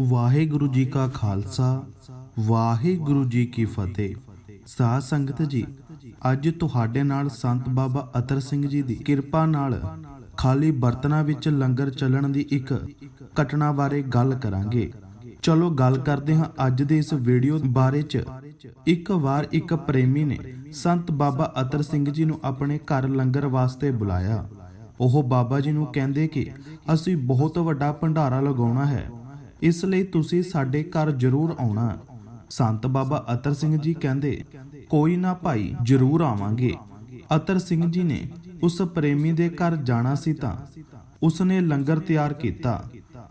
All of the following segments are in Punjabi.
ਵਾਹਿਗੁਰੂ ਜੀ ਕਾ ਖਾਲਸਾ, ਵਾਹਿਗੁਰੂ ਜੀ ਕੀ ਫਤਿਹ। ਸਾਧ ਸੰਗਤ ਜੀ, ਅੱਜ ਤੁਹਾਡੇ ਨਾਲ ਸੰਤ ਬਾਬਾ ਅਤਰ ਸਿੰਘ ਜੀ ਦੀ ਕਿਰਪਾ ਨਾਲ ਖਾਲੀ ਬਰਤਨਾ ਵਿੱਚ ਲੰਗਰ ਚੱਲਣ ਦੀ ਇੱਕ ਘਟਨਾ ਬਾਰੇ ਗੱਲ ਕਰਾਂਗੇ। ਚਲੋ ਗੱਲ ਕਰਦੇ ਹਾਂ ਅੱਜ ਦੇ ਇਸ ਵੀਡੀਓ ਬਾਰੇ ਚ। ਇੱਕ ਵਾਰ ਇੱਕ ਪ੍ਰੇਮੀ ਨੇ ਸੰਤ ਬਾਬਾ ਅਤਰ ਸਿੰਘ ਜੀ ਨੂੰ ਆਪਣੇ ਘਰ ਲੰਗਰ ਵਾਸਤੇ ਬੁਲਾਇਆ। ਉਹ ਬਾਬਾ ਜੀ ਨੂੰ ਕਹਿੰਦੇ ਕਿ ਅਸੀਂ ਬਹੁਤ ਵੱਡਾ ਭੰਡਾਰਾ ਲਗਾਉਣਾ ਹੈ। ਇਸ ਲਈ ਤੁਸੀਂ ਸਾਡੇ ਘਰ ਜ਼ਰੂਰ ਆਉਣਾ। ਸੰਤ ਬਾਬਾ ਅਤਰ ਸਿੰਘ ਜੀ ਕਹਿੰਦੇ, ਕੋਈ ਨਾ ਭਾਈ, ਜ਼ਰੂਰ ਆਵਾਂਗੇ। ਅਤਰ ਸਿੰਘ ਜੀ ਨੇ ਉਸ ਪ੍ਰੇਮੀ ਦੇ ਘਰ ਜਾਣਾ ਸੀ ਤਾਂ ਉਸਨੇ ਲੰਗਰ ਤਿਆਰ ਕੀਤਾ।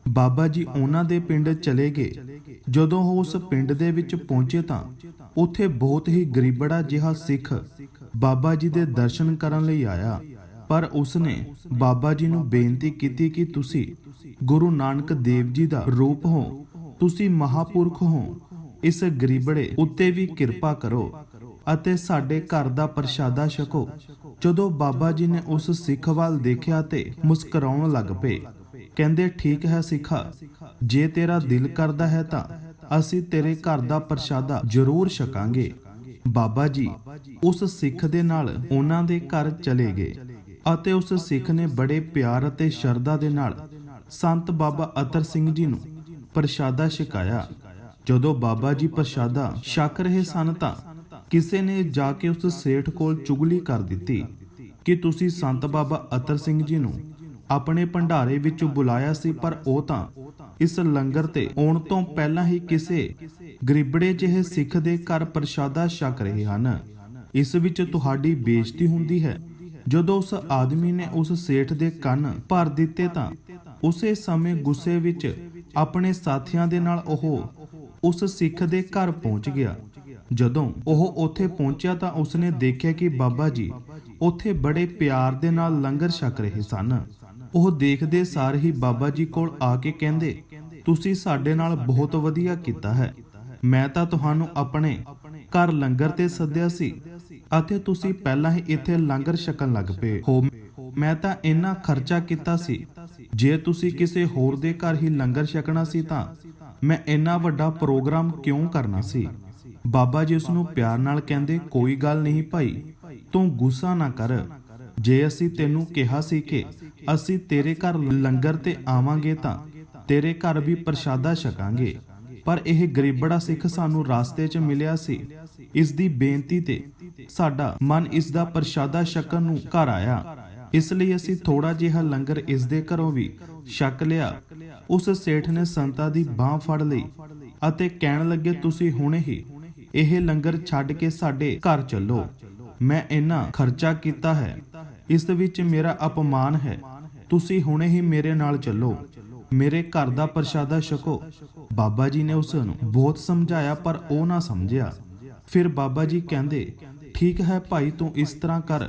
ਬਾਬਾ ਜੀ ਉਹਨਾਂ ਦੇ ਪਿੰਡ ਚਲੇ ਗਏ। ਜਦੋਂ ਉਹ ਉਸ ਪਿੰਡ ਦੇ ਵਿੱਚ ਪਹੁੰਚੇ ਤਾਂ ਉੱਥੇ ਬਹੁਤ ਹੀ ਗਰੀਬੜਾ ਜਿਹਾ ਸਿੱਖ ਬਾਬਾ ਜੀ ਦੇ ਦਰਸ਼ਨ ਕਰਨ ਲਈ ਆਇਆ। ਪਰ ਉਸਨੇ ਬਾਬਾ ਜੀ ਨੂੰ ਬੇਨਤੀ ਕੀਤੀ ਕਿ ਤੁਸੀਂ ਗੁਰੂ ਨਾਨਕ ਦੇਵ ਜੀ ਦਾ ਰੂਪ ਹੋ, ਤੁਸੀਂ ਮਹਾਪੁਰਖ ਹੋ, ਇਸ ਗਰੀਬੜੇ ਉੱਤੇ ਵੀ ਕਿਰਪਾ ਕਰੋ ਅਤੇ ਸਾਡੇ ਘਰ ਦਾ ਪ੍ਰਸ਼ਾਦਾ ਛਕੋ। ਜਦੋਂ ਬਾਬਾ ਜੀ ਨੇ ਉਸ ਸਿੱਖ ਵੱਲ ਦੇਖਿਆ ਤੇ ਮੁਸਕਰਾਉਣ ਲੱਗ ਪਏ, ਕਹਿੰਦੇ, ਠੀਕ ਹੈ ਸਿੱਖਾ, ਜੇ ਤੇਰਾ ਦਿਲ ਕਰਦਾ ਹੈ ਤਾਂ ਅਸੀਂ ਤੇਰੇ ਘਰ ਦਾ ਪ੍ਰਸ਼ਾਦਾ ਜ਼ਰੂਰ ਛਕਾਂਗੇ। ਬਾਬਾ ਜੀ ਉਸ ਸਿੱਖ ਦੇ ਨਾਲ ਉਹਨਾਂ ਦੇ ਘਰ ਚਲੇ ਗਏ। ਅਤੇ ਉਸ ਸਿੱਖ ਨੇ ਬੜੇ ਪਿਆਰ ਅਤੇ ਸ਼ਰਧਾ ਦੇ ਨਾਲ ਸੰਤ ਬਾਬਾ ਅਤਰ ਸਿੰਘ ਜੀ ਨੂੰ ਪ੍ਰਸ਼ਾਦਾ ਛਕਾਇਆ। ਜਦੋਂ ਬਾਬਾ ਜੀ ਪ੍ਰਸ਼ਾਦਾ ਛਕ ਰਹੇ ਸਨ ਤਾਂ ਕਿਸੇ ਨੇ ਜਾ ਕੇ ਉਸ ਸੇਠ ਕੋਲ ਚੁਗਲੀ ਕਰ ਦਿੱਤੀ ਕਿ ਤੁਸੀਂ ਸੰਤ ਬਾਬਾ ਅਤਰ ਸਿੰਘ ਜੀ ਨੂੰ ਆਪਣੇ ਭੰਡਾਰੇ ਵਿੱਚ ਬੁਲਾਇਆ ਸੀ, ਪਰ ਉਹ ਤਾਂ ਇਸ ਲੰਗਰ ਤੇ ਆਉਣ ਤੋਂ ਪਹਿਲਾਂ ਹੀ ਕਿਸੇ ਗਰੀਬੜੇ ਜਿਹੇ ਸਿੱਖ ਦੇ ਘਰ ਪ੍ਰਸ਼ਾਦਾ ਛਕ ਰਹੇ ਹਨ। ਇਸ ਵਿੱਚ ਤੁਹਾਡੀ ਬੇਇੱਜ਼ਤੀ ਹੁੰਦੀ ਹੈ। ਜਦੋਂ ਉਸ ਆਦਮੀ ਨੇ ਉਸ ਸੇਠ ਦੇ ਕੰਨ ਭਰ ਦਿੱਤੇ ਤਾਂ ਉਸੇ ਸਮੇਂ ਗੁੱਸੇ ਵਿੱਚ ਆਪਣੇ ਸਾਥੀਆਂ ਦੇ ਨਾਲ ਉਹ ਉਸ ਸਿੱਖ ਦੇ ਘਰ ਪਹੁੰਚ ਗਿਆ। ਜਦੋਂ ਉਹ ਉੱਥੇ ਪਹੁੰਚਿਆ ਤਾਂ ਉਸਨੇ ਦੇਖਿਆ ਕਿ ਬਾਬਾ ਜੀ ਉੱਥੇ ਬੜੇ ਪਿਆਰ ਦੇ ਨਾਲ ਲੰਗਰ ਛਕ ਰਹੇ ਸਨ। ਉਹ ਦੇਖਦੇ ਸਾਰ ਹੀ ਬਾਬਾ ਜੀ ਕੋਲ ਆ ਕੇ ਕਹਿੰਦੇ, ਤੁਸੀਂ ਸਾਡੇ ਨਾਲ ਬਹੁਤ ਵਧੀਆ ਕੀਤਾ ਹੈ। ਮੈਂ ਤਾਂ ਤੁਹਾਨੂੰ ਆਪਣੇ ਘਰ ਲੰਗਰ ਤੇ ਸੱਦਿਆ ਸੀ। ਅਤੇ ਤੁਸੀਂ ਪਹਿਲਾਂ ਹੀ ਇੱਥੇ ਲੰਗਰ ਛਕਣ ਲੱਗ ਪਏ ਹੋ। ਮੈਂ ਤਾਂ ਇੰਨਾ ਖਰਚਾ ਕੀਤਾ ਸੀ। ਜੇ ਤੁਸੀਂ ਕਿਸੇ ਹੋਰ ਦੇ ਘਰ ਹੀ ਲੰਗਰ ਛਕਣਾ ਸੀ ਤਾਂ ਮੈਂ ਇੰਨਾ ਵੱਡਾ ਪ੍ਰੋਗਰਾਮ ਕਿਉਂ ਕਰਨਾ ਸੀ? ਬਾਬਾ ਜੀ ਉਸ ਨੂੰ ਪਿਆਰ ਨਾਲ ਕਹਿੰਦੇ, ਕੋਈ ਗੱਲ ਨਹੀਂ ਭਾਈ, ਤੂੰ ਗੁੱਸਾ ਨਾ ਕਰ। ਜੇ ਅਸੀਂ ਤੈਨੂੰ ਕਿਹਾ ਸੀ ਕਿ ਅਸੀਂ ਤੇਰੇ ਘਰ ਲੰਗਰ ਤੇ ਆਵਾਂਗੇ ਤਾਂ ਤੇਰੇ ਘਰ ਵੀ ਪ੍ਰਸ਼ਾਦਾ ਛਕਾਂਗੇ। ਪਰ ਇਹ ਗਰੀਬੜਾ ਸਿੱਖ ਸਾਨੂੰ ਰਾਸਤੇ 'ਚ ਮਿਲਿਆ ਸੀ। ਇਸ ਦੀ ਬੇਨਤੀ ਤੇ ਸਾਡਾ ਮਨ ਇਸ ਦਾ ਪ੍ਰਸ਼ਾਦਾ ਛਕਣ ਨੂੰ ਘਰ ਆਇਆ। ਇਸ ਲਈ ਅਸੀਂ ਥੋੜਾ ਜਿਹਾ ਲੰਗਰ ਇਸ ਦੇ ਘਰੋਂ ਵੀ ਛਕ ਲਿਆ। ਉਸ ਸੇਠ ਨੇ ਸੰਤਾ ਦੀ ਬਾਹ ਫੜ ਲਈ ਅਤੇ ਕਹਿਣ ਲੱਗੇ, ਤੁਸੀਂ ਹੁਣੇ ਹੀ ਇਹ ਲੰਗਰ ਛੱਡ ਕੇ ਸਾਡੇ ਘਰ ਚੱਲੋ। ਮੈਂ ਇੰਨਾ ਖਰਚਾ ਕੀਤਾ ਹੈ। ਇਸ ਵਿੱਚ ਮੇਰਾ ਅਪਮਾਨ ਹੈ। ਤੁਸੀਂ ਹੁਣੇ ਹੀ ਮੇਰੇ ਨਾਲ ਚੱਲੋ। ਮੇਰੇ ਘਰ ਦਾ ਪ੍ਰਸ਼ਾਦਾ ਛਕੋ। ਬਾਬਾ ਜੀ ਨੇ ਉਸ ਨੂੰ ਬਹੁਤ ਸਮਝਾਇਆ, ਪਰ ਉਹ ਨਾ ਸਮਝਿਆ। ਫਿਰ ਬਾਬਾ ਜੀ ਕਹਿੰਦੇ, ਠੀਕ ਹੈ ਭਾਈ, ਤੂੰ ਇਸ ਤਰ੍ਹਾਂ ਕਰ।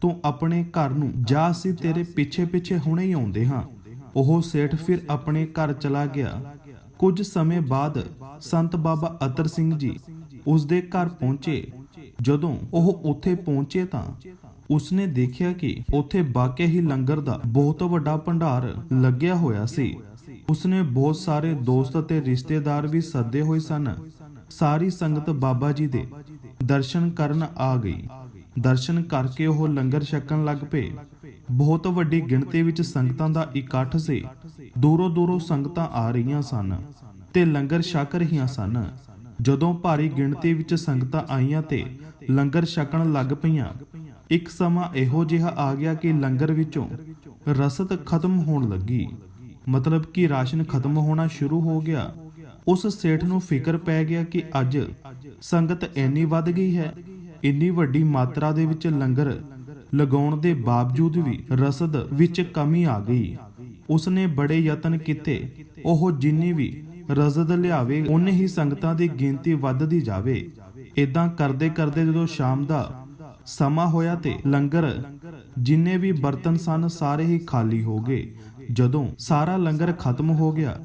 ਤੂੰ ਆਪਣੇ ਘਰ ਨੂੰ ਜਾ, ਅਸੀਂ ਤੇਰੇ ਪਿੱਛੇ ਪਿੱਛੇ ਹੁਣੇ ਹੀ ਆਉਂਦੇ ਹਾਂ। ਉਹ ਸੇਠ ਫਿਰ ਆਪਣੇ ਘਰ ਚਲਾ ਗਿਆ। ਕੁਝ ਸਮੇਂ ਬਾਅਦ ਸੰਤ ਬਾਬਾ ਅਤਰ ਸਿੰਘ ਜੀ ਉਸ ਦੇ ਘਰ ਪਹੁੰਚੇ। ਜਦੋਂ ਉਹ ਉੱਥੇ ਪਹੁੰਚੇ ਤਾਂ ਉਸਨੇ ਦੇਖਿਆ ਕਿ ਉੱਥੇ ਵਾਕਿਆ ਹੀ ਲੰਗਰ ਦਾ ਬਹੁਤ ਵੱਡਾ ਭੰਡਾਰ ਲੱਗਿਆ ਹੋਇਆ ਸੀ। ਉਸਨੇ ਬਹੁਤ ਸਾਰੇ ਦੋਸਤ ਅਤੇ ਰਿਸ਼ਤੇਦਾਰ ਵੀ ਸੱਦੇ ਹੋਏ ਸਨ। ਸਾਰੀ ਸੰਗਤ ਬਾਬਾ ਜੀ ਦੇ ਦਰਸ਼ਨ ਕਰਨ ਆ ਗਈ। ਦਰਸ਼ਨ ਕਰਕੇ ਉਹ ਲੰਗਰ ਛਕਣ ਲੱਗ ਪਏ। ਬਹੁਤ ਵੱਡੀ ਗਿਣਤੀ ਵਿੱਚ ਸੰਗਤਾਂ ਦਾ ਇਕੱਠ ਸੀ। ਦੂਰੋਂ ਦੂਰੋਂ ਸੰਗਤਾਂ ਆ ਰਹੀਆਂ ਸਨ ਤੇ ਲੰਗਰ ਛਕ ਰਹੀਆਂ ਸਨ। ਜਦੋਂ ਭਾਰੀ ਗਿਣਤੀ ਵਿੱਚ ਸੰਗਤਾਂ ਆਈਆਂ ਤੇ ਲੰਗਰ ਛਕਣ ਲੱਗ ਪਈਆਂ, ਇੱਕ ਸਮਾਂ ਇਹੋ ਜਿਹਾ ਆ ਗਿਆ ਕਿ ਲੰਗਰ ਵਿੱਚੋਂ ਰਸਦ ਖਤਮ ਹੋਣ ਲੱਗੀ। ਮਤਲਬ ਕਿ ਰਾਸ਼ਨ ਖਤਮ ਹੋਣਾ ਸ਼ੁਰੂ ਹੋ ਗਿਆ। ਉਸ ਸੇਠ ਨੂੰ ਫਿਕਰ ਪੈ ਗਿਆ ਕਿ ਅੱਜ ਸੰਗਤ ਇੰਨੀ ਵੱਧ ਗਈ ਹੈ, ਇੰਨੀ ਵੱਡੀ ਮਾਤਰਾ ਦੇ ਵਿੱਚ ਲੰਗਰ ਲਗਾਉਣ ਦੇ ਬਾਵਜੂਦ ਵੀ ਰਸਦ ਵਿੱਚ ਕਮੀ ਆ ਗਈ। ਉਸਨੇ ਬੜੇ ਯਤਨ ਕੀਤੇ, ਉਹ ਜਿੰਨੀ ਵੀ ਰਸਦ ਲਿਆਵੇ ਉਨੇ ਹੀ ਸੰਗਤਾਂ ਦੀ ਗਿਣਤੀ ਵੱਧਦੀ ਜਾਵੇ। ਇਦਾਂ ਕਰਦੇ ਕਰਦੇ ਜਦੋਂ ਸ਼ਾਮ ਦਾ ਸਮਾਂ ਹੋਇਆ ਤੇ ਲੰਗਰ ਜਿੰਨੇ ਵੀ ਬਰਤਨ ਸਨ, ਸਾਰੇ ਹੀ ਖਾਲੀ ਹੋ ਗਏ। ਜਦੋਂ ਸਾਰਾ ਲੰਗਰ ਖਤਮ ਹੋ ਗਿਆ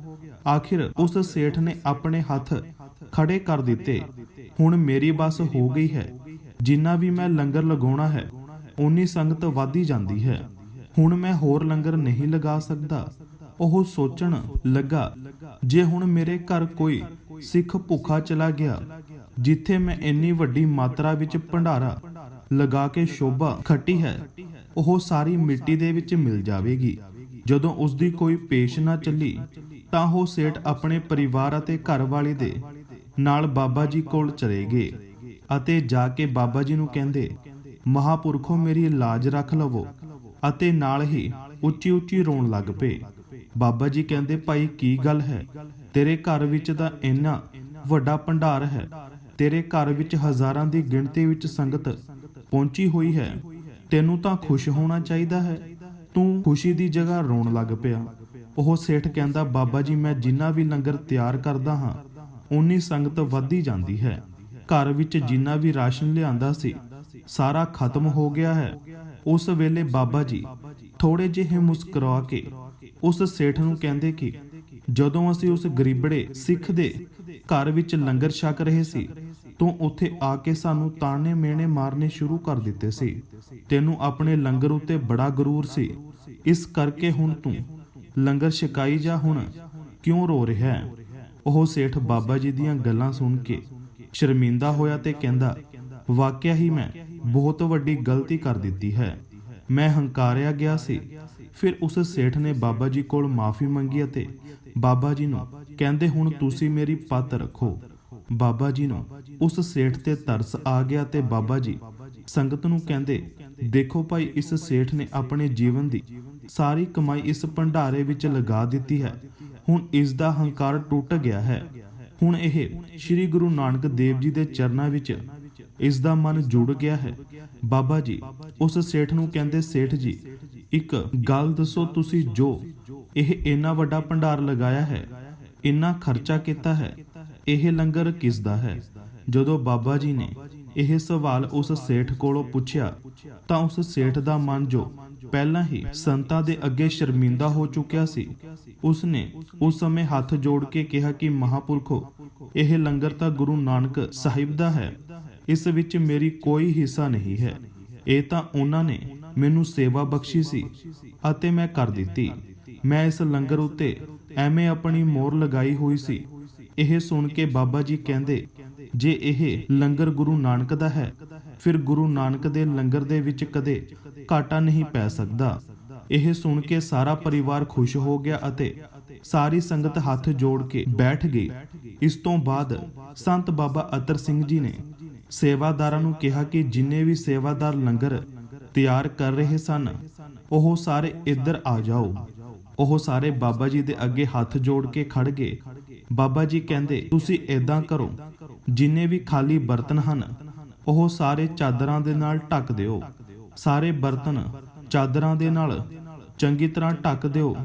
ਆਖਿਰ ਉਸ ਸੇਠ ਨੇ ਆਪਣੇ ਹੱਥ ਖੜੇ ਕਰ ਦਿੱਤੇ। ਹੁਣ ਮੇਰੀ ਬਸ ਹੋ ਗਈ ਹੈ। ਜਿੰਨਾ ਵੀ ਮੈਂ ਲੰਗਰ ਲਗਾਉਣਾ ਹੈ, ਓਨੀ ਸੰਗਤ ਵਧਦੀ ਜਾਂਦੀ ਹੈ। ਹੁਣ ਮੈਂ ਹੋਰ ਲੰਗਰ ਨਹੀਂ ਲਗਾ ਸਕਦਾ। ਉਹ ਸੋਚਣ ਲੱਗਾ, ਜੇ ਹੁਣ ਮੇਰੇ ਘਰ ਕੋਈ ਸਿੱਖ ਭੁੱਖਾ ਚਲਾ ਗਿਆ, ਜਿੱਥੇ ਮੈਂ ਇੰਨੀ ਵੱਡੀ ਮਾਤਰਾ ਵਿੱਚ ਭੰਡਾਰਾ ਲਗਾ ਕੇ ਸ਼ੋਭਾ ਖੱਟੀ ਹੈ, ਉਹ ਸਾਰੀ ਮਿੱਟੀ ਦੇ ਵਿੱਚ ਮਿਲ ਜਾਵੇਗੀ। ਜਦੋਂ ਉਸ ਦੀ ਕੋਈ ਪੇਸ਼ ਨਾ ਚੱਲੀ ਤਾਂ ਉਹ ਸੇਠ ਆਪਣੇ ਪਰਿਵਾਰ ਅਤੇ ਘਰ ਵਾਲੇ ਦੇ ਨਾਲ ਬਾਬਾ ਜੀ ਕੋਲ ਚਲੇ ਗਏ ਅਤੇ ਜਾ ਕੇ ਬਾਬਾ ਜੀ ਨੂੰ ਕਹਿੰਦੇ, ਮਹਾਪੁਰਖੋ, ਮੇਰੀ ਲਾਜ ਰੱਖ ਲਵੋ ਅਤੇ ਨਾਲ ਹੀ ਉੱਚੀ ਉੱਚੀ ਰੋਣ ਲੱਗ ਪਏ। ਬਾਬਾ ਜੀ ਕਹਿੰਦੇ, ਭਾਈ, ਕੀ ਗੱਲ ਹੈ? ਤੇਰੇ ਘਰ ਵਿੱਚ ਤਾਂ ਇੰਨਾ ਵੱਡਾ ਭੰਡਾਰ ਹੈ। ਤੇਰੇ ਘਰ ਵਿੱਚ ਹਜ਼ਾਰਾਂ ਦੀ ਗਿਣਤੀ ਵਿੱਚ ਸੰਗਤ ਪਹੁੰਚੀ ਹੋਈ ਹੈ। ਤੈਨੂੰ ਤਾਂ ਖੁਸ਼ ਹੋਣਾ ਚਾਹੀਦਾ ਹੈ। ਤੂੰ ਖੁਸ਼ੀ ਦੀ ਜਗ੍ਹਾ ਰੋਣ ਲੱਗ ਪਿਆ। ਉਹ ਸੇਠ ਕਹਿੰਦਾ, ਬਾਬਾ ਜੀ, ਮੈਂ ਜਿੰਨਾ ਵੀ ਲੰਗਰ ਤਿਆਰ ਕਰਦਾ ਹਾਂ ਉਨੀ ਸੰਗਤ ਵੱਧਦੀ ਜਾਂਦੀ ਹੈ। ਘਰ ਵਿੱਚ ਜਿੰਨਾ ਵੀ ਰਾਸ਼ਨ ਲਿਆਂਦਾ ਸੀ, ਸਾਰਾ ਖਤਮ ਹੋ ਗਿਆ ਹੈ। ਉਸ ਵੇਲੇ ਬਾਬਾ ਜੀ ਥੋੜੇ ਜਿਹੇ ਮੁਸਕਰਾ ਕੇ ਉਸ ਸੇਠ ਨੂੰ ਕਹਿੰਦੇ ਕਿ, ਜਦੋਂ ਅਸੀਂ ਉਸ ਗਰੀਬੜੇ ਸਿੱਖ ਦੇ ਘਰ ਵਿੱਚ ਲੰਗਰ ਛਕ ਰਹੇ ਸੀ, ਤੂੰ ਉੱਥੇ ਆ ਕੇ ਸਾਨੂੰ ਤਾਣੇ ਮੇਣੇ ਮਾਰਨੇ ਸ਼ੁਰੂ ਕਰ ਦਿੱਤੇ ਸੀ। ਤੈਨੂੰ ਆਪਣੇ ਲੰਗਰ ਉੱਤੇ ਬੜਾ ਗਰੂਰ ਸੀ। ਇਸ ਕਰਕੇ ਹੁਣ ਤੂੰ ਲੰਗਰ ਛਕਾਈ ਜਾ ਹੁਣ ਕਿਉਂ ਰੋ ਰਿਹਾ ਹੈ? ਉਹ ਸੇਠ ਬਾਬਾ ਜੀ ਦੀਆਂ ਗੱਲਾਂ ਸੁਣ ਕੇ ਸ਼ਰਮਿੰਦਾ ਹੋਇਆ ਤੇ ਕਹਿੰਦਾ, ਵਾਕਿਆ ਹੀ ਮੈਂ ਬਹੁਤ ਵੱਡੀ ਗਲਤੀ ਕਰ ਦਿੱਤੀ ਹੈ। ਮੈਂ ਹੰਕਾਰਿਆ ਗਿਆ ਸੀ। ਫਿਰ ਉਸ ਸੇਠ ਨੇ ਬਾਬਾ ਜੀ ਕੋਲ ਮਾਫੀ ਮੰਗੀ ਅਤੇ ਬਾਬਾ ਜੀ ਨੂੰ ਕਹਿੰਦੇ, ਹੁਣ ਤੁਸੀਂ ਮੇਰੀ ਪੱਤ ਰੱਖੋ। ਬਾਬਾ ਜੀ ਨੂੰ ਉਸ ਸੇਠ ਤੇ ਤਰਸ ਆ ਗਿਆ ਤੇ ਬਾਬਾ ਜੀ ਸੰਗਤ ਨੂੰ ਕਹਿੰਦੇ, ਦੇਖੋ ਭਾਈ, ਇਸ ਸੇਠ ਨੇ ਆਪਣੇ ਜੀਵਨ ਦੀ ਸਾਰੀ ਕਮਾਈ ਇਸ ਭੰਡਾਰੇ ਵਿੱਚ ਲਗਾ ਦਿੱਤੀ ਹੈ। ਹੁਣ ਇਸ ਦਾ ਹੰਕਾਰ ਟੁੱਟ ਗਿਆ ਹੈ। ਹੁਣ ਇਹ ਸ੍ਰੀ ਗੁਰੂ ਨਾਨਕ ਦੇਵ ਜੀ ਦੇ ਚਰਨਾਂ ਵਿੱਚ ਇਸ ਦਾ ਮਨ ਜੁੜ ਗਿਆ ਹੈ। ਬਾਬਾ ਜੀ, ਉਸ ਸੇਠ ਨੂੰ ਕਹਿੰਦੇ, ਸੇਠ ਜੀ, ਇੱਕ ਗੱਲ ਦੱਸੋ ਤੁਸੀਂ ਜੋ ਇਹ ਇੰਨਾ ਵੱਡਾ ਭੰਡਾਰ ਲਗਾਇਆ ਹੈ, ਇੰਨਾ ਖਰਚਾ ਕੀਤਾ ਹੈ, ਇਹ ਲੰਗਰ ਕਿਸ ਦਾ ਹੈ? ਜਦੋਂ ਬਾਬਾ ਜੀ ਨੇ ਇਹ ਸਵਾਲ ਉਸ ਸੇਠ ਕੋਲੋਂ ਪੁੱਛਿਆ, ਤਾਂ ਉਸ ਸੇਠ ਦਾ ਮਨ ਜੋ ਪਹਿਲਾਂ ਹੀ ਸੰਤਾਂ ਦੇ ਅੱਗੇ ਸ਼ਰਮਿੰਦਾ ਹੋ ਚੁੱਕਿਆ ਸੀ। ਉਸਨੇ ਉਸ ਸਮੇਂ ਹੱਥ ਜੋੜ ਕੇ ਕਿਹਾ ਕਿ ਮਹਾਪੁਰਖੋ, ਇਹ ਲੰਗਰ ਤਾਂ ਗੁਰੂ ਨਾਨਕ ਸਾਹਿਬ ਦਾ ਹੈ। ਇਸ ਵਿੱਚ ਮੇਰੀ ਕੋਈ ਹਿੱਸਾ ਨਹੀਂ ਹੈ। ਇਹ ਤਾਂ ਉਹਨਾਂ ਨੇ ਮੈਨੂੰ ਸੇਵਾ ਬਖਸ਼ੀ ਸੀ ਅਤੇ ਮੈਂ ਕਰ ਦਿੱਤੀ। ਮੈਂ ਇਸ ਲੰਗਰ ਉੱਤੇ ਐਵੇਂ ਆਪਣੀ ਮੋਹਰ ਲਗਾਈ ਹੋਈ ਸੀ। ਇਹ ਸੁਣ ਕੇ ਬਾਬਾ ਜੀ ਕਹਿੰਦੇ, ਜੇ ਇਹ ਲੰਗਰ ਗੁਰੂ ਨਾਨਕ ਦਾ ਹੈ, ਫਿਰ ਗੁਰੂ ਨਾਨਕ ਦੇ ਲੰਗਰ ਦੇ ਵਿੱਚ ਕਦੇ ਘਾਟਾ ਨਹੀਂ ਪੈ ਸਕਦਾ। ਇਹ ਸੁਣ ਕੇ ਸਾਰਾ ਪਰਿਵਾਰ ਖੁਸ਼ ਹੋ ਗਿਆ ਅਤੇ ਸਾਰੀ ਸੰਗਤ ਹੱਥ ਜੋੜ ਕੇ ਬੈਠ ਗਈ। ਇਸ ਤੋਂ ਬਾਅਦ ਸੰਤ ਬਾਬਾ ਅਤਰ ਸਿੰਘ ਜੀ ਨੇ ਸੇਵਾਦਾਰਾਂ ਨੂੰ ਕਿਹਾ ਕਿ ਜਿੰਨੇ ਵੀ ਸੇਵਾਦਾਰ ਲੰਗਰ ਤਿਆਰ ਕਰ ਰਹੇ ਸਨ, ਉਹ ਸਾਰੇ ਇੱਧਰ ਆ ਜਾਓ। ਉਹ ਸਾਰੇ ਬਾਬਾ ਜੀ ਦੇ ਅੱਗੇ ਹੱਥ ਜੋੜ ਕੇ ਖੜ ਗਏ। ਬਾਬਾ ਜੀ ਕਹਿੰਦੇ, ਤੁਸੀਂ ਏਦਾਂ ਕਰੋ, ਜਿੰਨੇ ਵੀ ਖਾਲੀ ਬਰਤਨ ਹਨ, ਉਹ ਸਾਰੇ ਚਾਦਰਾਂ ਦੇ ਨਾਲ ਢੱਕ ਦਿਓ। ਸਾਰੇ ਬਰਤਨ ਚਾਦਰਾਂ ਦੇ ਨਾਲ। ਚੰਗੀ ਤਰ੍ਹਾਂ ਢੱਕ ਦਿਓ।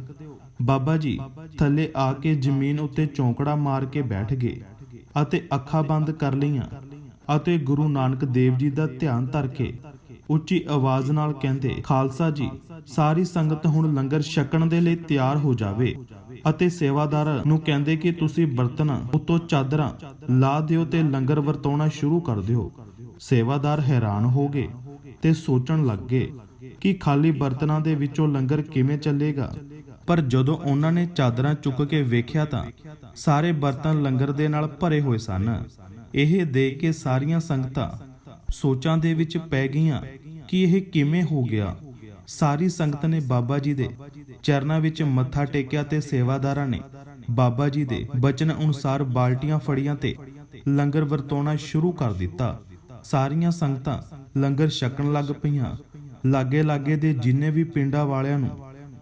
ਬਾਬਾ ਜੀ ਥੱਲੇ ਆ ਕੇ ਜ਼ਮੀਨ ਉੱਤੇ ਚੌਂਕੜਾ ਮਾਰ ਕੇ ਬੈਠ ਗਏ ਅਤੇ ਅੱਖਾਂ ਬੰਦ ਕਰ ਲਈਆਂ ਅਤੇ ਗੁਰੂ ਨਾਨਕ ਦੇਵ ਜੀ ਦਾ ਧਿਆਨ ਧਰ ਕੇ ਉੱਚੀ ਆਵਾਜ਼ ਨਾਲ ਕਹਿੰਦੇ, ਖਾਲਸਾ ਜੀ, ਸਾਰੀ ਸੰਗਤ ਹੁਣ ਲੰਗਰ ਛਕਣ ਦੇ ਲਈ ਤਿਆਰ ਹੋ ਜਾਵੇ ਅਤੇ ਸੇਵਾਦਾਰ ਨੂੰ ਕਹਿੰਦੇ ਕਿ ਤੁਸੀਂ ਬਰਤਨ ਉਤੋਂ ਚਾਦਰਾਂ ਲਾ ਦਿਓ ਤੇ ਲੰਗਰ ਵਰਤਾਉਣਾ ਸ਼ੁਰੂ ਕਰ ਦਿਓ। ਸੇਵਾਦਾਰ ਹੈਰਾਨ ਹੋ ਗਏ। ਤੇ ਸੋਚਣ ਲੱਗ ਗਏ ਕਿ ਖਾਲੀ ਬਰਤਨਾਂ ਦੇ ਵਿੱਚੋਂ ਲੰਗਰ ਕਿਵੇਂ ਚੱਲੇਗਾ। ਪਰ ਜਦੋਂ ਉਹਨਾਂ ਨੇ ਚਾਦਰਾਂ ਚੁੱਕ ਕੇ ਵੇਖਿਆ ਤਾਂ ਸਾਰੇ ਬਰਤਨ ਲੰਗਰ ਦੇ ਨਾਲ ਭਰੇ ਹੋਏ ਸਨ। ਇਹ ਦੇਖ ਕੇ ਸਾਰੀਆਂ ਸੰਗਤਾਂ ਸੋਚਾਂ ਦੇ ਵਿੱਚ ਪੈ ਗਈਆਂ ਕਿ ਇਹ ਕਿਵੇਂ ਹੋ ਗਿਆ। ਸਾਰੀ ਸੰਗਤ ਨੇ ਬਾਬਾ ਜੀ ਦੇ ਚਰਨਾਂ ਵਿੱਚ ਮੱਥਾ ਟੇਕਿਆ ਤੇ ਸੇਵਾਦਾਰਾਂ ਨੇ ਬਾਬਾ ਜੀ ਦੇ ਬਚਨ ਅਨੁਸਾਰ ਬਾਲਟੀਆਂ ਫੜੀਆਂ ਤੇ ਲੰਗਰ ਵਰਤਾਉਣਾ ਸ਼ੁਰੂ ਕਰ ਦਿੱਤਾ। ਸਾਰੀਆਂ ਸੰਗਤਾਂ ਲੰਗਰ ਛਕਣ ਲੱਗ ਪਈਆਂ। ਲਾਗੇ ਲਾਗੇ ਦੇ ਜਿੰਨੇ ਵੀ ਪਿੰਡਾਂ ਵਾਲਿਆਂ ਨੂੰ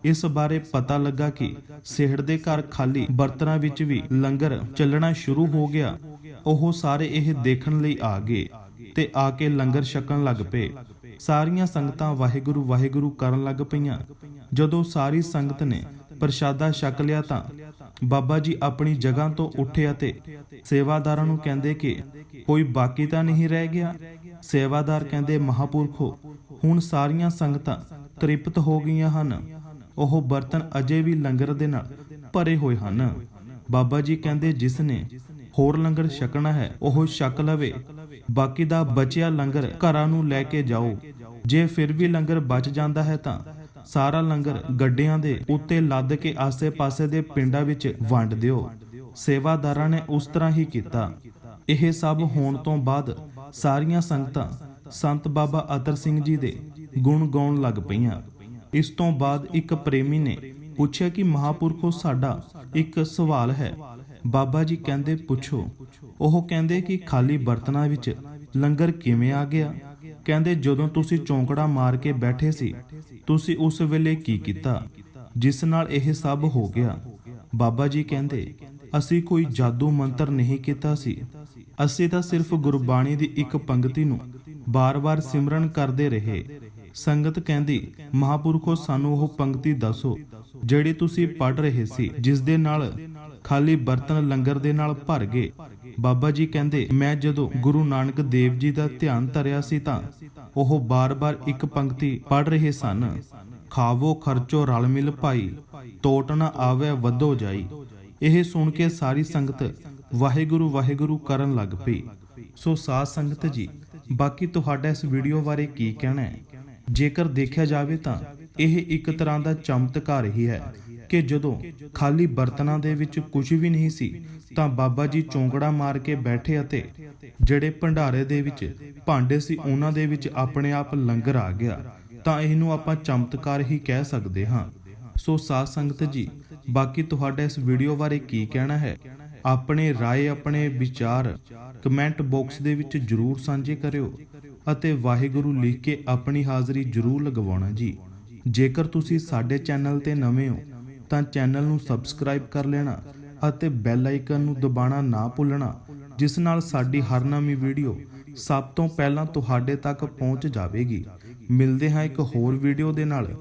ਇਸ ਬਾਰੇ ਪਤਾ ਲੱਗਾ ਕਿ ਸੇਠ ਦੇ ਘਰ ਖਾਲੀ ਬਰਤਨਾਂ ਵਿੱਚ ਵੀ ਲੰਗਰ ਚੱਲਣਾ ਸ਼ੁਰੂ ਹੋ ਗਿਆ। ਉਹ ਸਾਰੇ ਇਹ ਦੇਖਣ ਲਈ ਆ ਗਏ ਤੇ ਆ ਕੇ ਲੰਗਰ ਛਕਣ ਲੱਗ ਪਏ। ਸਾਰੀਆਂ ਸੰਗਤਾਂ ਵਾਹਿਗੁਰੂ ਵਾਹਿਗੁਰੂ ਕਰਨ ਲੱਗ ਪਈਆਂ। ਜਦੋਂ ਸਾਰੀ ਸੰਗਤ ਨੇ ਪ੍ਰਸ਼ਾਦਾ ਛਕ ਲਿਆ ਤਾਂ ਬਾਬਾ ਜੀ ਆਪਣੀ ਜਗ੍ਹਾ ਤੋਂ ਉੱਠੇ ਅਤੇ ਸੇਵਾਦਾਰਾਂ ਨੂੰ ਕਹਿੰਦੇ ਕਿ ਕੋਈ ਬਾਕੀ ਤਾਂ ਨਹੀਂ ਰਹਿ ਗਿਆ? ਸੇਵਾਦਾਰ ਕਹਿੰਦੇ, ਮਹਾਪੁਰਖੋ, ਹੁਣ ਸਾਰੀਆਂ ਸੰਗਤਾਂ ਤ੍ਰਿਪਤ ਹੋ ਗਈਆਂ ਹਨ। ਉਹ ਬਰਤਨ ਅਜੇ ਵੀ ਲੰਗਰ ਦੇ ਨਾਲ ਭਰੇ ਹੋਏ ਹਨ। ਬਾਬਾ ਜੀ ਕਹਿੰਦੇ, ਜਿਸ ਨੇ ਹੋਰ ਲੰਗਰ ਛਕਣਾ ਹੈ, ਉਹ ਛਕ ਲਵੇ। ਬਾਕੀ ਦਾ ਬਚਿਆ ਲੰਗਰ ਘਰਾਂ ਨੂੰ ਲੈ ਕੇ ਜਾਓ। ਜੇ ਫਿਰ ਵੀ ਲੰਗਰ ਬਚ ਜਾਂਦਾ ਹੈ ਤਾਂ ਸਾਰਾ ਲੰਗਰ ਗੱਡਿਆਂ ਦੇ ਉੱਤੇ ਲੱਦ ਕੇ ਆਸੇ-ਪਾਸੇ ਦੇ ਪਿੰਡਾਂ ਵਿੱਚ ਵੰਡ ਦਿਓ। ਸੇਵਾਦਾਰਾਂ ਨੇ ਉਸ ਤਰ੍ਹਾਂ ਹੀ ਕੀਤਾ। ਇਹ ਸਭ ਹੋਣ ਤੋਂ ਬਾਅਦ ਸਾਰੀਆਂ ਸੰਗਤਾਂ ਸੰਤ ਬਾਬਾ ਅਤਰ ਸਿੰਘ ਜੀ ਦੇ ਗੁਣ ਗਾਉਣ ਲੱਗ ਪਈਆਂ। ਇਸ ਤੋਂ ਬਾਅਦ ਇੱਕ ਪ੍ਰੇਮੀ ਨੇ ਪੁੱਛਿਆ ਕਿ ਮਹਾਪੁਰਖੋ, ਸਾਡਾ ਇੱਕ ਸਵਾਲ ਹੈ। ਬਾਬਾ ਜੀ ਕਹਿੰਦੇ, ਪੁੱਛੋ। ਉਹ ਕਹਿੰਦੇ ਕਿ ਖਾਲੀ ਬਰਤਨਾਂ ਵਿੱਚ ਲੰਗਰ ਕਿਵੇਂ ਆ ਗਿਆ? ਕਹਿੰਦੇ, ਜਦੋਂ ਤੁਸੀਂ ਚੌਂਕੜਾ ਮਾਰ ਕੇ ਬੈਠੇ ਸੀ, ਤੁਸੀਂ ਉਸ ਵੇਲੇ ਕੀ ਕੀਤਾ? ਜਿਸ ਨਾਲ ਇਹ ਸਭ ਹੋ ਗਿਆ। ਬਾਬਾ ਜੀ ਕਹਿੰਦੇ, ਅਸੀਂ ਕੋਈ ਜਾਦੂ ਮੰਤਰ ਨਹੀਂ ਕੀਤਾ ਸੀ। ਅਸੀਂ ਤਾਂ ਸਿਰਫ ਗੁਰਬਾਣੀ ਦੀ ਇੱਕ ਪੰਕਤੀ ਨੂੰ ਬਾਰ-ਬਾਰ ਸਿਮਰਨ ਕਰਦੇ ਰਹੇ। ਸੰਗਤ ਕਹਿੰਦੀ, ਮਹਾਪੁਰਖੋ, ਸਾਨੂੰ ਉਹ ਪੰਕਤੀ ਦੱਸੋ, ਜਿਹੜੀ ਤੁਸੀਂ ਪੜ ਰਹੇ ਸੀ, ਜਿਸ ਦੇ ਨਾਲ ਖਾਲੀ ਬਰਤਨ ਲੰਗਰ ਦੇ ਨਾਲ ਭਰ ਗਏ। ਬਾਬਾ ਜੀ ਕਹਿੰਦੇ, ਮੈਂ ਜਦੋਂ ਗੁਰੂ ਨਾਨਕ ਦੇਵ ਜੀ ਦਾ ਧਿਆਨ ਧਰਿਆ ਸੀ ਤਾਂ ਉਹ ਬਾਰ-ਬਾਰ ਇੱਕ ਪੰਕਤੀ ਪੜ ਰਹੇ ਸਨ। ਖਾਵੋ, ਖਰਚੋ ਰਲ ਮਿਲ ਭਾਈ, ਤੋਟ ਨਾ ਆਵੇ, ਵਧੋ ਜਾਈ। ਇਹ ਸੁਣ ਕੇ ਸਾਰੀ ਸੰਗਤ ਵਾਹਿਗੁਰੂ ਵਾਹਿਗੁਰੂ ਕਰਨ ਲੱਗ ਪਈ। ਸੋ ਸਾਧ ਸੰਗਤ ਜੀ, ਬਾਕੀ ਤੁਹਾਡਾ ਇਸ ਵੀਡੀਓ ਬਾਰੇ ਕੀ ਕਹਿਣਾ ਹੈ? ਜੇਕਰ ਦੇਖਿਆ ਜਾਵੇ ਤਾਂ ਇਹ ਇੱਕ ਤਰ੍ਹਾਂ ਦਾ ਚਮਤਕਾਰ ਹੀ ਹੈ ਕਿ ਜਦੋਂ ਖਾਲੀ ਬਰਤਨਾਂ ਦੇ ਵਿੱਚ ਕੁਝ ਵੀ ਨਹੀਂ ਸੀ, ਤਾਂ ਬਾਬਾ ਜੀ ਚੌਂਕੜਾ ਮਾਰ ਕੇ ਬੈਠੇ ਅਤੇ ਜਿਹੜੇ ਭੰਡਾਰੇ ਦੇ ਵਿੱਚ ਭਾਂਡੇ ਸੀ, ਉਹਨਾਂ ਦੇ ਵਿੱਚ ਆਪਣੇ ਆਪ ਲੰਗਰ ਆ ਗਿਆ। ਤਾਂ ਇਹਨੂੰ ਆਪਾਂ ਚਮਤਕਾਰ ਹੀ ਕਹਿ ਸਕਦੇ ਹਾਂ। ਸੋ ਸਾਧ ਸੰਗਤ ਜੀ, ਬਾਕੀ ਤੁਹਾਡਾ ਇਸ ਵੀਡੀਓ ਬਾਰੇ ਕੀ ਕਹਿਣਾ ਹੈ? ਆਪਣੇ ਰਾਏ, ਆਪਣੇ ਵਿਚਾਰ ਕਮੈਂਟ ਬਾਕਸ ਦੇ ਵਿੱਚ ਜਰੂਰ ਸਾਂਝੇ ਕਰਿਓ ਅਤੇ ਵਾਹਿਗੁਰੂ ਲਿਖ ਕੇ ਆਪਣੀ ਹਾਜ਼ਰੀ ਜਰੂਰ ਲਗਵਾਉਣਾ ਜੀ। ਜੇਕਰ ਤੁਸੀਂ ਸਾਡੇ ਚੈਨਲ ਤੇ ਨਵੇਂ ਹੋ, ਤਾਂ ਚੈਨਲ ਨੂੰ ਸਬਸਕ੍ਰਾਈਬ ਕਰ ਲੈਣਾ ਅਤੇ ਬੈਲ ਆਈਕਨ ਨੂੰ ਦਬਾਉਣਾ ਨਾ ਭੁੱਲਣਾ, ਜਿਸ ਨਾਲ ਸਾਡੀ ਹਰ ਨਵੀਂ ਵੀਡੀਓ ਸਭ ਤੋਂ ਪਹਿਲਾਂ ਤੁਹਾਡੇ ਤੱਕ ਪਹੁੰਚ ਜਾਵੇਗੀ। ਮਿਲਦੇ ਹਾਂ ਇੱਕ ਹੋਰ ਵੀਡੀਓ ਦੇ ਨਾਲ।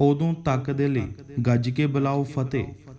ਉਦੋਂ ਤੱਕ ਦੇ ਲਈ ਗੱਜ ਕੇ ਬੁਲਾਓ ਫਤਿਹ।